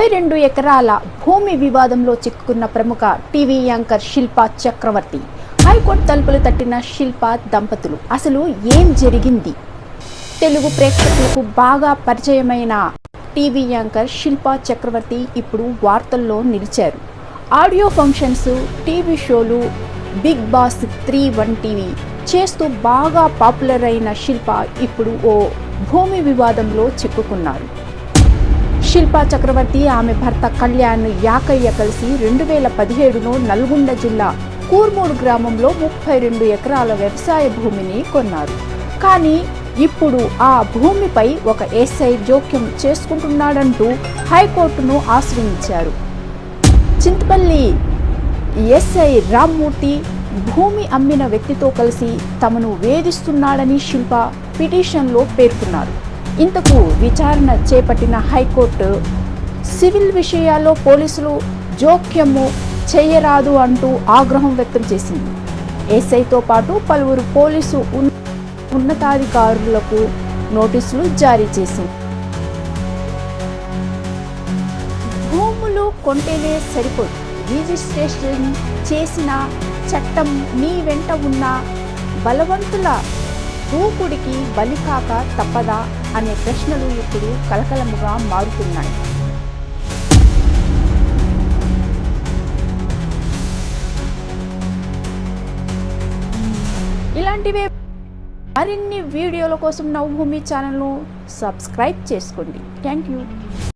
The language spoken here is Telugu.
ముప్పై రెండు ఎకరాల భూమి వివాదంలో చిక్కుకున్న ప్రముఖ TV anchor Shilpa Chakravarthi. High court తలుపులు తట్టిన శిల్పా దంపతులు. అసలు ఏం జరిగింది? తెలుగు ప్రేక్షకులకు బాగా పరిచయమైన టీవీ యాంకర్ శిల్పా చక్రవర్తి ఇప్పుడు వార్తల్లో నిలిచారు. ఆడియో ఫంక్షన్స్ టీవీ షోలు బిగ్ బాస్ త్రీ వంటివి చేస్తూ బాగా పాపులర్ అయిన శిల్ప ఇప్పుడు ఓ భూమి వివాదంలో చిక్కుకున్నారు. శిల్పా చక్రవర్తి ఆమె భర్త కళ్యాణ్ యాకయ్య కలిసి రెండు వేల పదిహేడులో నల్గొండ జిల్లా కూర్మూడు గ్రామంలో ముప్పై రెండు ఎకరాల వ్యవసాయ భూమిని కొన్నారు. కానీ ఇప్పుడు ఆ భూమిపై ఒక ఎస్ఐ జోక్యం చేసుకుంటున్నాడంటూ హైకోర్టును ఆశ్రయించారు. చింతపల్లి ఎస్ఐ రామ్మూర్తి భూమి అమ్మిన వ్యక్తితో కలిసి తమను వేధిస్తున్నాడని శిల్ప పిటిషన్లో పేర్కొన్నారు. ఇంతకు విచారణ చేపట్టిన హైకోర్టు సివిల్ విషయాల్లో పోలీసులు జోక్యము చేయరాదు అంటూ ఆగ్రహం వ్యక్తం చేసింది. ఎస్ఐతో పాటు పలువురు పోలీసు ఉన్- ఉన్నతాధికారులకు నోటీసులు జారీ చేసింది. భూములు కొంటేనే సరిపోదు. రిజిస్ట్రేషన్ చేసిన చట్టం మీ వెంట ఉన్న బలవంతుల దూకుడికి బలికాక తప్పదా అనే ప్రశ్నలు ఇప్పుడు కలకలముగా మారుతున్నాయి. ఇలాంటివే మరిన్ని వీడియోల కోసం నవభూమి ఛానల్ను సబ్స్క్రైబ్ చేసుకోండి. Thank you.